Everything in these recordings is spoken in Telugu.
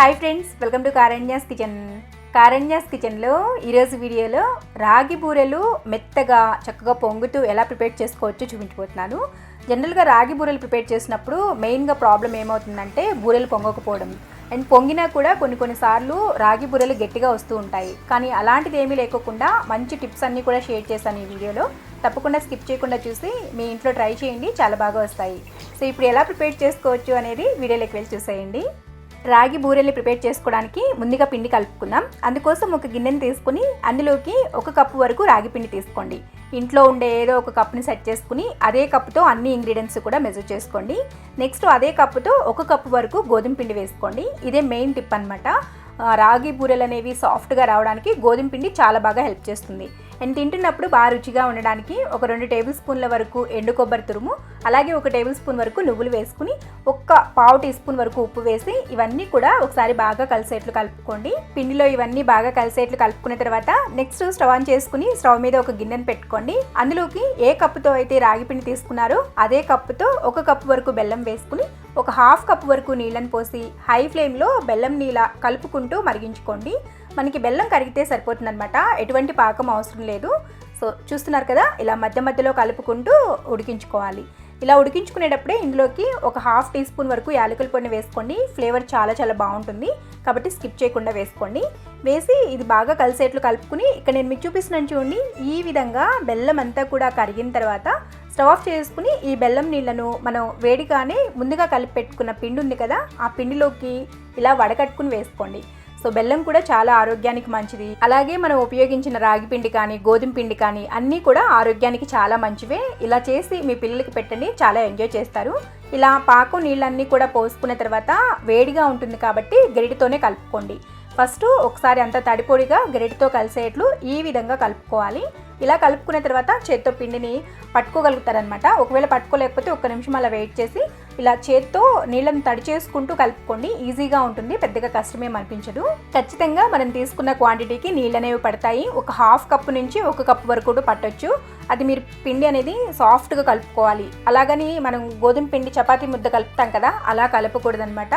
Hi friends welcome to Karanya's kitchen Karanya's కిచెన్లో ఈరోజు వీడియోలో రాగి బూరెలు మెత్తగా చక్కగా పొంగుతూ ఎలా ప్రిపేర్ చేసుకోవచ్చో చూపించబోతున్నాను. జనరల్గా రాగి బూరెలు ప్రిపేర్ చేసినప్పుడు మెయిన్గా ప్రాబ్లం ఏమవుతుందంటే బూరెలు పొంగకపోవడం. అండ్ పొంగినా కూడా కొన్ని కొన్నిసార్లు రాగి బూరెలు గట్టిగా వస్తూ ఉంటాయి. కానీ అలాంటిది ఏమీ లేకోకుండా మంచి టిప్స్ అన్నీ కూడా షేర్ చేశాను ఈ వీడియోలో. తప్పకుండా స్కిప్ చేయకుండా చూసి మీ ఇంట్లో ట్రై చేయండి చాలా బాగా వస్తాయి. సో ఇప్పుడు ఎలా ప్రిపేర్ చేసుకోవచ్చు అనేది వీడియోలోకి వెళ్ళి చూసేయండి. రాగి బూరెల్ని ప్రిపేర్ చేసుకోవడానికి ముందుగా పిండి కలుపుకుందాం. అందుకోసం ఒక గిన్నెని తీసుకుని అందులోకి ఒక కప్పు వరకు రాగి పిండి తీసుకోండి. ఇంట్లో ఉండే ఏదో ఒక కప్ని సెట్ చేసుకుని అదే కప్పుతో అన్ని ఇంగ్రీడియంట్స్ కూడా మెజర్ చేసుకోండి. నెక్స్ట్ అదే కప్పుతో ఒక కప్పు వరకు గోధుమ పిండి వేసుకోండి. ఇదే మెయిన్ టిప్ అనమాట రాగి బూరెలు అనేవి సాఫ్ట్గా రావడానికి గోధుమ పిండి చాలా బాగా హెల్ప్ చేస్తుంది. అండ్ తింటున్నప్పుడు బాగా రుచిగా ఉండడానికి ఒక రెండు టేబుల్ స్పూన్ల వరకు ఎండు కొబ్బరి తురుము అలాగే ఒక టేబుల్ స్పూన్ వరకు నువ్వులు వేసుకుని ఒక్క పావు టీ స్పూన్ వరకు ఉప్పు వేసి ఇవన్నీ కూడా ఒకసారి బాగా కలిసేట్లు కలుపుకోండి. పిండిలో ఇవన్నీ బాగా కలిసేట్లు కలుపుకున్న తర్వాత నెక్స్ట్ స్టవ్ ఆన్ చేసుకుని స్టవ్ మీద ఒక గిన్నెను పెట్టుకోండి. అందులోకి ఏ కప్పుతో అయితే రాగి పిండి తీసుకున్నారో అదే కప్పుతో ఒక కప్పు వరకు బెల్లం వేసుకుని ఒక హాఫ్ కప్ వరకు నీళ్ళని పోసి హై ఫ్లేమ్లో బెల్లం నీళ్ళ కలుపుకుంటూ మరిగించుకోండి. మనకి బెల్లం కరిగితే సరిపోతుందనమాట ఎటువంటి పాకం అవసరం లేదు. సో చూస్తున్నారు కదా ఇలా మధ్య మధ్యలో కలుపుకుంటూ ఉడికించుకోవాలి. ఇలా ఉడికించుకునేటప్పుడే ఇందులోకి ఒక హాఫ్ టీ స్పూన్ వరకు యాలకుల పొడిని వేసుకోండి. ఫ్లేవర్ చాలా చాలా బాగుంటుంది. కాబట్టి స్కిప్ చేయకుండా వేసుకోండి. వేసి ఇది బాగా కలిసేట్లు కలుపుకుని ఇక్కడ నేను మీకు చూపిస్తున్నాను చూడండి ఈ విధంగా బెల్లం అంతా కూడా కరిగిన తర్వాత స్టవ్ ఆఫ్ చేసుకుని ఈ బెల్లం నీళ్ళను మనం వేడిగానే ముందుగా కలిపి పెట్టుకున్న పిండి ఉంది కదా ఆ పిండిలోకి ఇలా వడకట్టుకుని వేసుకోండి. సో బెల్లం కూడా చాలా ఆరోగ్యానికి మంచిది. అలాగే మనం ఉపయోగించిన రాగి పిండి కానీ గోధుమ పిండి కానీ అన్నీ కూడా ఆరోగ్యానికి చాలా మంచివే. ఇలా చేసి మీ పిల్లలకి పెట్టండి చాలా ఎంజాయ్ చేస్తారు. ఇలా పాకం నీళ్ళన్నీ కూడా పోసుకున్న తర్వాత వేడిగా ఉంటుంది కాబట్టి గరిటితోనే కలుపుకోండి. ఫస్ట్ ఒకసారి అంతా తడిపొడిగా గరిటితో కలిసేట్లు ఈ విధంగా కలుపుకోవాలి. ఇలా కలుపుకున్న తర్వాత చేత్తో పిండిని పట్టుకోగలుగుతారనమాట ఒకవేళ పట్టుకోలేకపోతే ఒక్క నిమిషం అలా వెయిట్ చేసి ఇలా చేత్తో నీళ్ళని తడి చేసుకుంటూ కలుపుకోండి. ఈజీగా ఉంటుంది. పెద్దగా కష్టమేం అనిపించదు. ఖచ్చితంగా మనం తీసుకున్న క్వాంటిటీకి నీళ్ళు అనేవి పడతాయి. ఒక హాఫ్ కప్పు నుంచి ఒక కప్పు వరకు కూడా పట్టొచ్చు. అది మీరు పిండి అనేది సాఫ్ట్గా కలుపుకోవాలి. అలాగని మనం గోధుమ పిండి చపాతీ ముద్ద కలుపుతాం కదా అలా కలపకూడదనమాట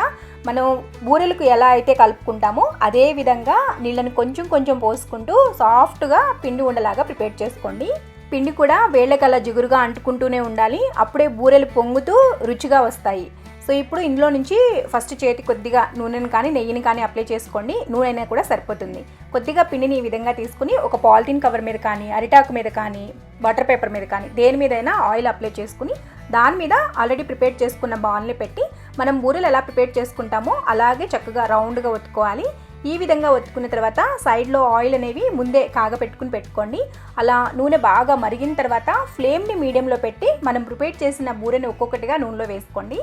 మనం బూరెలకు ఎలా అయితే కలుపుకుంటామో అదే విధంగా నీళ్ళని కొంచెం కొంచెం పోసుకుంటూ సాఫ్ట్గా పిండి ఉండలాగా ప్రిపేర్ చేసుకోండి. పిండి కూడా వేళ్ళకల్లా జిగురుగా అంటుకుంటూనే ఉండాలి. అప్పుడే బూరెలు పొంగుతూ రుచిగా వస్తాయి. సో ఇప్పుడు ఇందులో నుంచి ఫస్ట్ చేతి కొద్దిగా నూనెను కానీ నెయ్యిని కానీ అప్లై చేసుకోండి. నూనె అయినా కూడా సరిపోతుంది. కొద్దిగా పిండిని ఈ విధంగా తీసుకుని ఒక పాలిథిన్ కవర్ మీద కానీ అరిటాకు మీద కానీ వాటర్ పేపర్ మీద కానీ దేని మీదైనా ఆయిల్ అప్లై చేసుకుని దాని మీద ఆల్రెడీ ప్రిపేర్ చేసుకున్న బాల్ని పెట్టి మనం బూరెలు ఎలా ప్రిపేర్ చేసుకుంటామో అలాగే చక్కగా రౌండ్గా ఒత్తుకోవాలి. ఈ విధంగా ఒత్తుకున్న తర్వాత సైడ్లో ఆయిల్ అనేవి ముందే కాగపెట్టుకుని పెట్టుకోండి. అలా నూనె బాగా మరిగిన తర్వాత ఫ్లేమ్ని మీడియంలో పెట్టి మనం ప్రిపేర్ చేసిన బూరెని ఒక్కొక్కటిగా నూనెలో వేసుకోండి.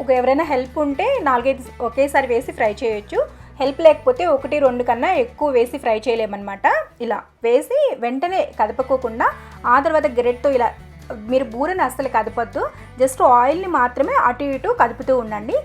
ఒక ఎవరైనా హెల్ప్ ఉంటే నాలుగైదు ఒకేసారి వేసి ఫ్రై చేయొచ్చు. హెల్ప్ లేకపోతే ఒకటి రెండు కన్నా ఎక్కువ వేసి ఫ్రై చేయలేమన్నమాట. ఇలా వేసి వెంటనే కదపకోకుండా ఆ తర్వాత గెరెట్తో ఇలా మీరు బూరెని అస్సలు కదపద్దు. జస్ట్ ఆయిల్ని మాత్రమే అటు ఇటు కదుపుతూ ఉండండి.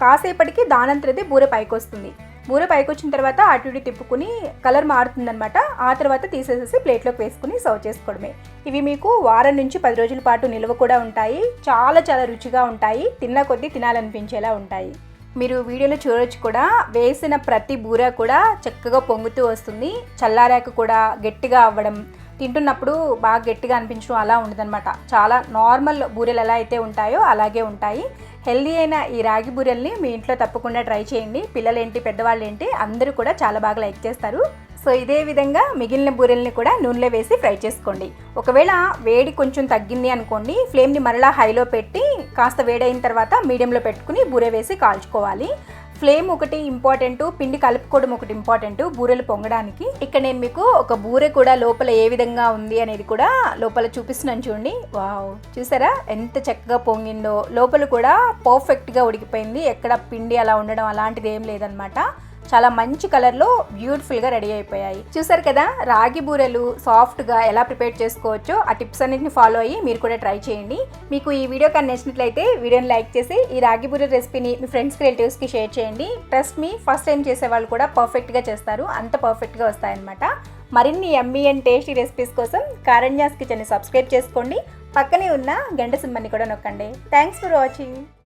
కాసేపటికి దానంతరది బూర పైకి వస్తుంది బూర పైకి వచ్చిన తర్వాత అటు ఇటు తిప్పుకుని కలర్ మారుతుందనమాట ఆ తర్వాత తీసేసేసి ప్లేట్లోకి వేసుకుని సర్వ్ చేసుకోవడమే. ఇవి మీకు వారం నుంచి పది రోజుల పాటు నిల్వ కూడా ఉంటాయి. చాలా చాలా రుచిగా ఉంటాయి. తిన్న కొద్దీ తినాలనిపించేలా ఉంటాయి. మీరు వీడియోలో చూడొచ్చు కూడా వేసిన ప్రతి బూర కూడా చక్కగా పొంగుతూ వస్తుంది. చల్లారాక కూడా గట్టిగా అవ్వడం తింటున్నప్పుడు బాగా గట్టిగా అనిపించడం అలా ఉండదనమాట చాలా నార్మల్ బూరెలు ఎలా అయితే ఉంటాయో అలాగే ఉంటాయి. హెల్దీ అయిన ఈ రాగి బూరెల్ని మీ ఇంట్లో తప్పకుండా ట్రై చేయండి. పిల్లలేంటి పెద్దవాళ్ళు ఏంటి అందరూ కూడా చాలా బాగా లైక్ చేస్తారు. సో ఇదే విధంగా మిగిలిన బూరెల్ని కూడా నూనెలో వేసి ఫ్రై చేసుకోండి. ఒకవేళ వేడి కొంచెం తగ్గింది అనుకోండి ఫ్లేమ్ని మరలా హైలో పెట్టి కాస్త వేడైన తర్వాత మీడియంలో పెట్టుకుని బూరె వేసి కాల్చుకోవాలి. ఫ్లేమ్ ఒకటి ఇంపార్టెంట్ పిండి కలుపుకోవడం ఒకటి ఇంపార్టెంట్ బూరెలు పొంగడానికి. ఇక్కడ నేను మీకు ఒక బూరె కూడా లోపల ఏ విధంగా ఉంది అనేది కూడా లోపల చూపిస్తున్నాను చూడండి. వావ్! చూసారా? ఎంత చక్కగా పొంగిందో. లోపల కూడా పర్ఫెక్ట్గా ఉడికిపోయింది. ఎక్కడ పిండి అలా ఉండడం అలాంటిది ఏం లేదనమాట. చాలా మంచి కలర్లో బ్యూటిఫుల్గా రెడీ అయిపోయాయి. చూసారు కదా రాగి బూరెలు సాఫ్ట్గా ఎలా ప్రిపేర్ చేసుకోవచ్చో ఆ టిప్స్ అన్నింటిని ఫాలో అయ్యి మీరు కూడా ట్రై చేయండి. మీకు ఈ వీడియో కానీ నచ్చినట్లయితే వీడియోని లైక్ చేసి ఈ రాగి బూరె రెసిపీని మీ ఫ్రెండ్స్కి రిలేటివ్స్కి షేర్ చేయండి. ట్రస్ట్ మీ ఫస్ట్ టైం చేసే వాళ్ళు కూడా పర్ఫెక్ట్గా చేస్తారు. అంత పర్ఫెక్ట్గా వస్తాయన్నమాట. మరిన్ని ఎమ్మీ అండ్ టేస్టీ రెసిపీస్ కోసం కారణ్యాస్ కిచెన్ని సబ్స్క్రైబ్ చేసుకోండి. పక్కనే ఉన్న గంట సింబల్ని కూడా నొక్కండి. Thanks for watching.